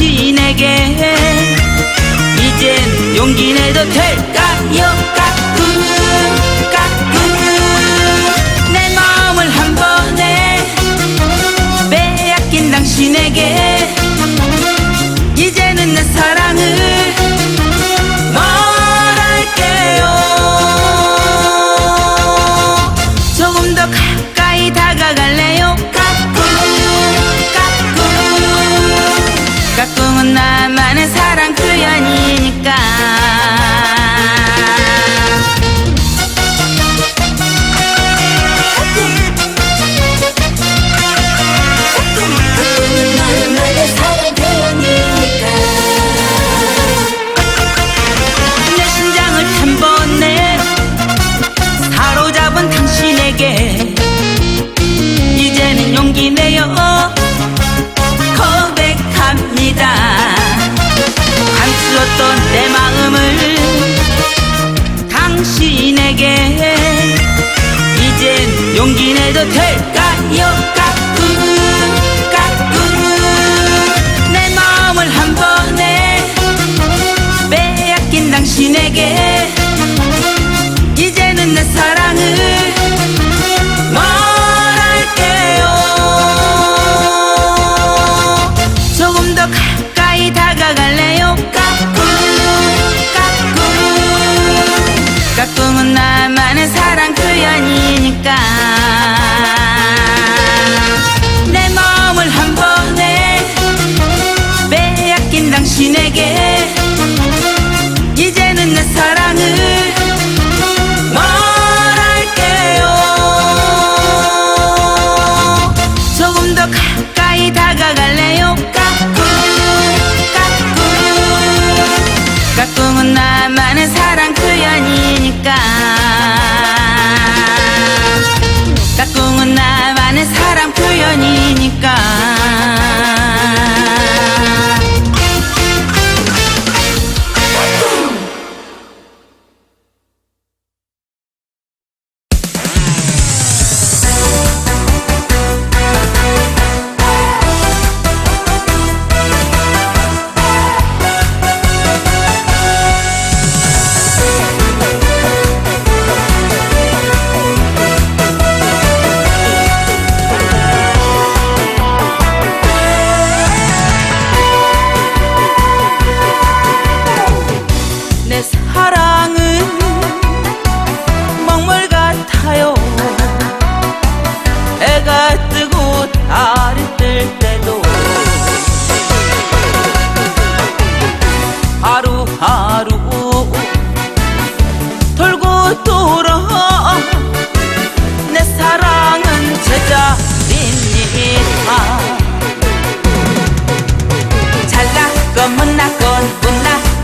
당신에게 이젠 용기 내도 될까요? buscar.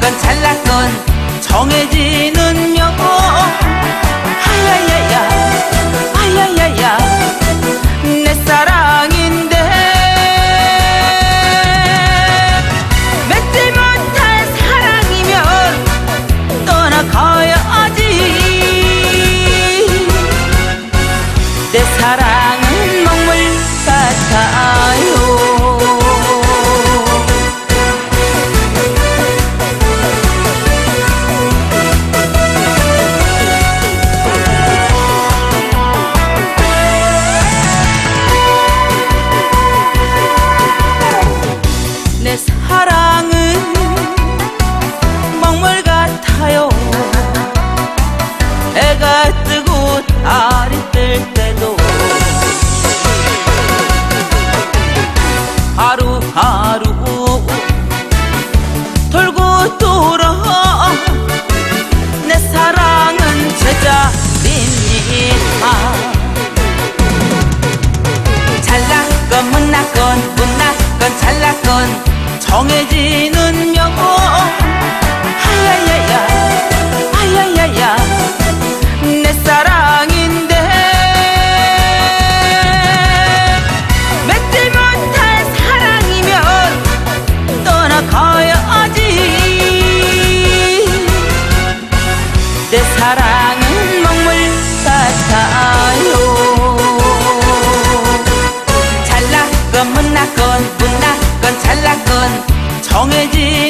건 잘났건 정해지는 명호 하야야야 하야야야 내 사랑인데. 맺지 못할 사랑이면 떠나가야지. 내 사랑은 먹물 같아. geldin 정해진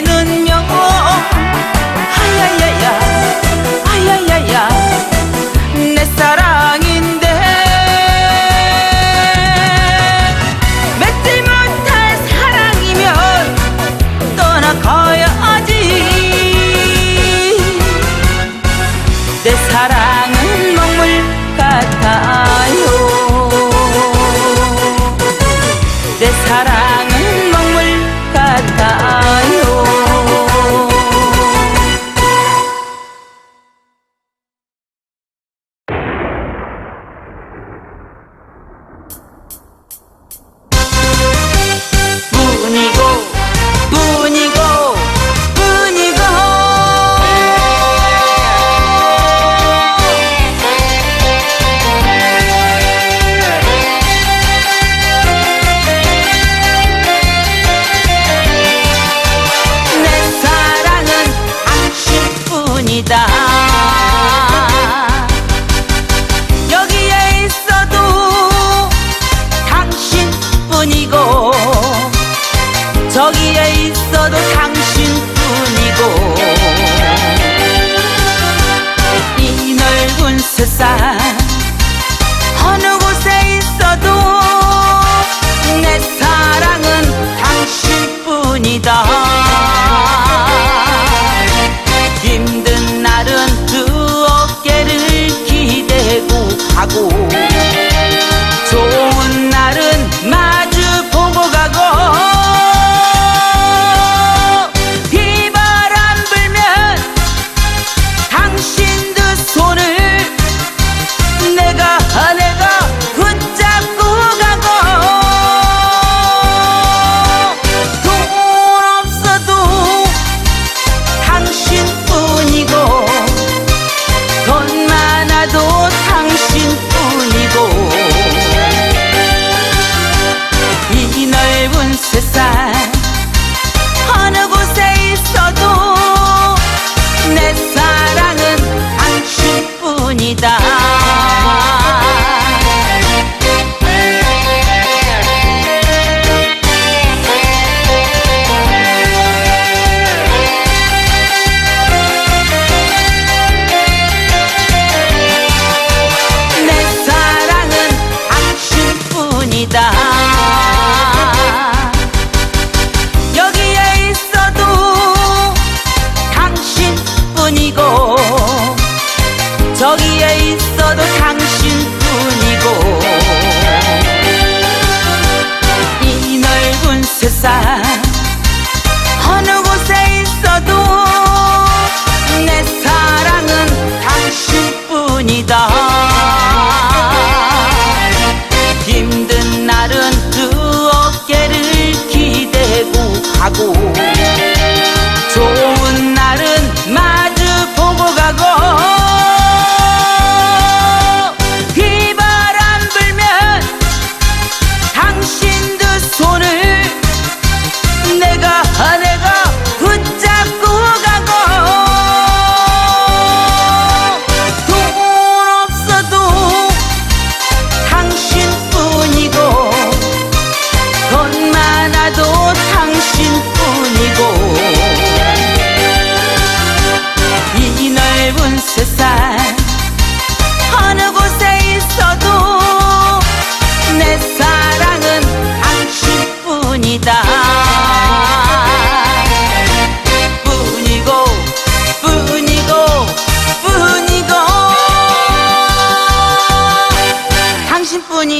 pensar.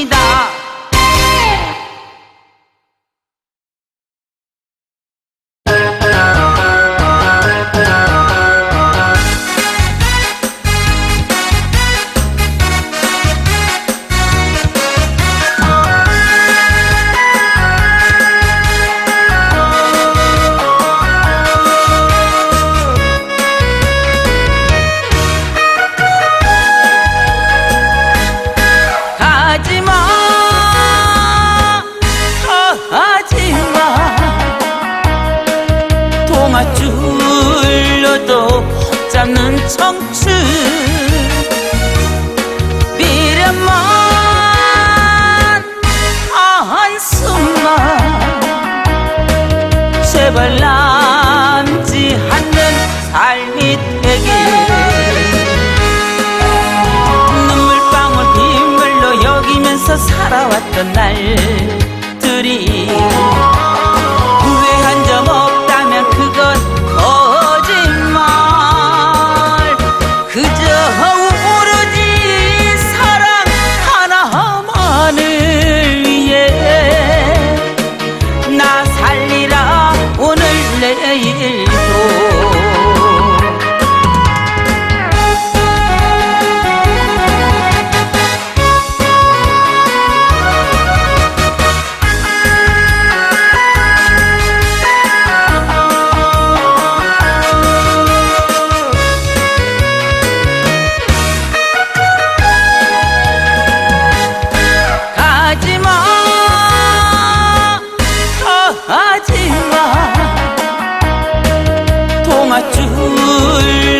당신뿐이다 청춘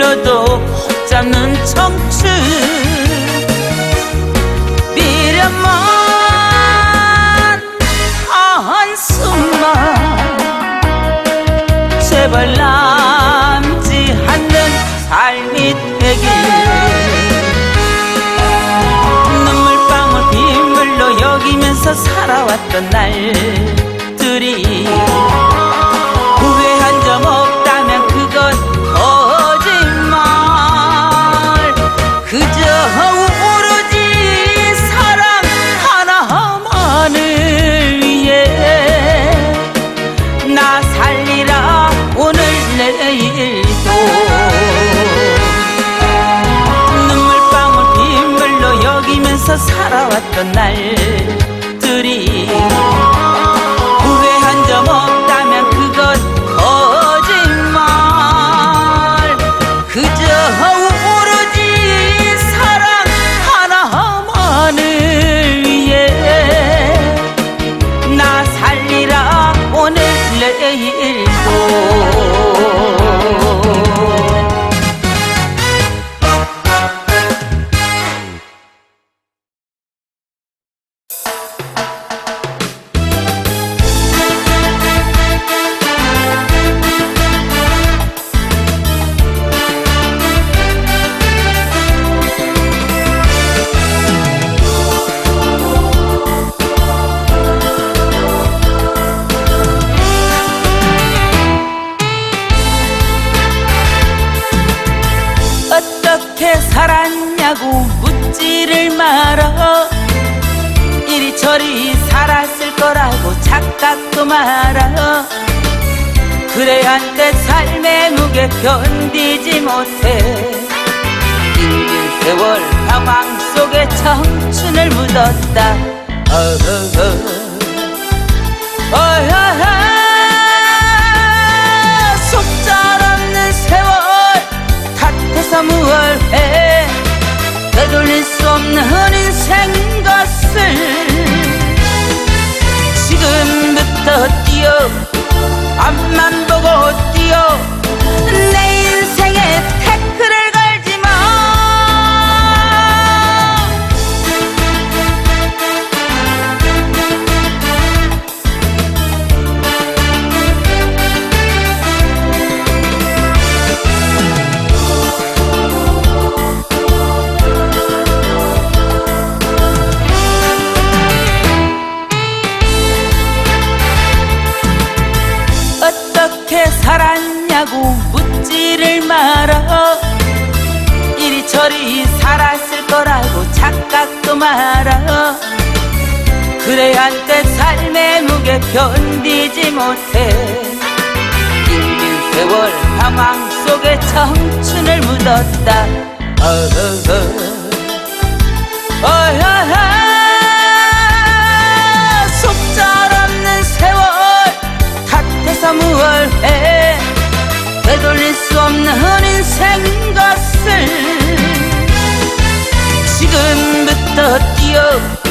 동아줄로도 잡는 청춘. 미련만 한숨만 제발 남지 않는 삶이 되길. 눈물방울 빗물로 여기면서 살아왔던 날 살아왔던 날 어떻게 살았냐고 묻지를 말아 이리저리 살았을 거라고 착각도 말아 그래 한때 삶의 무게 견디지 못해. 긴긴 세월 방황 속에 청춘을 묻었다. 어허허. 어허허 3월에 되돌릴 수 없는 인생 것을 지금부터 뛰어 앞만 너를 살았을 거라고 착각도 말아. 그래야 할때 삶의 무게 견디지 못해. 길긴 세월 방황 속에 청춘을 묻었다. 어허허. 속잘 없는 세월 같아서 무얼해? 되돌릴 수 없는 인생과 지금부터 뛰어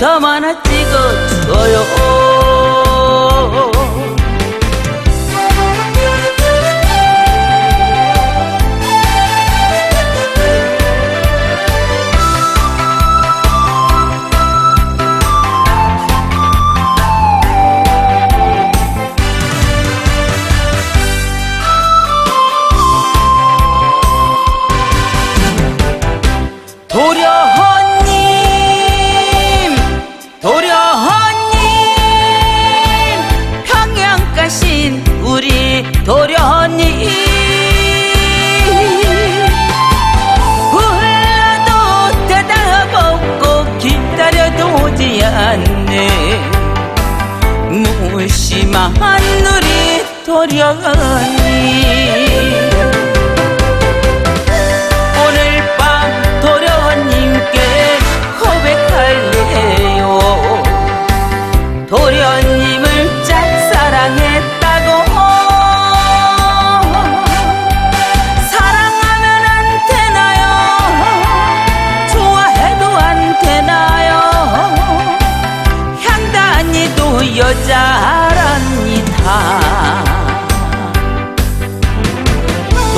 가 무심한 우리 도련님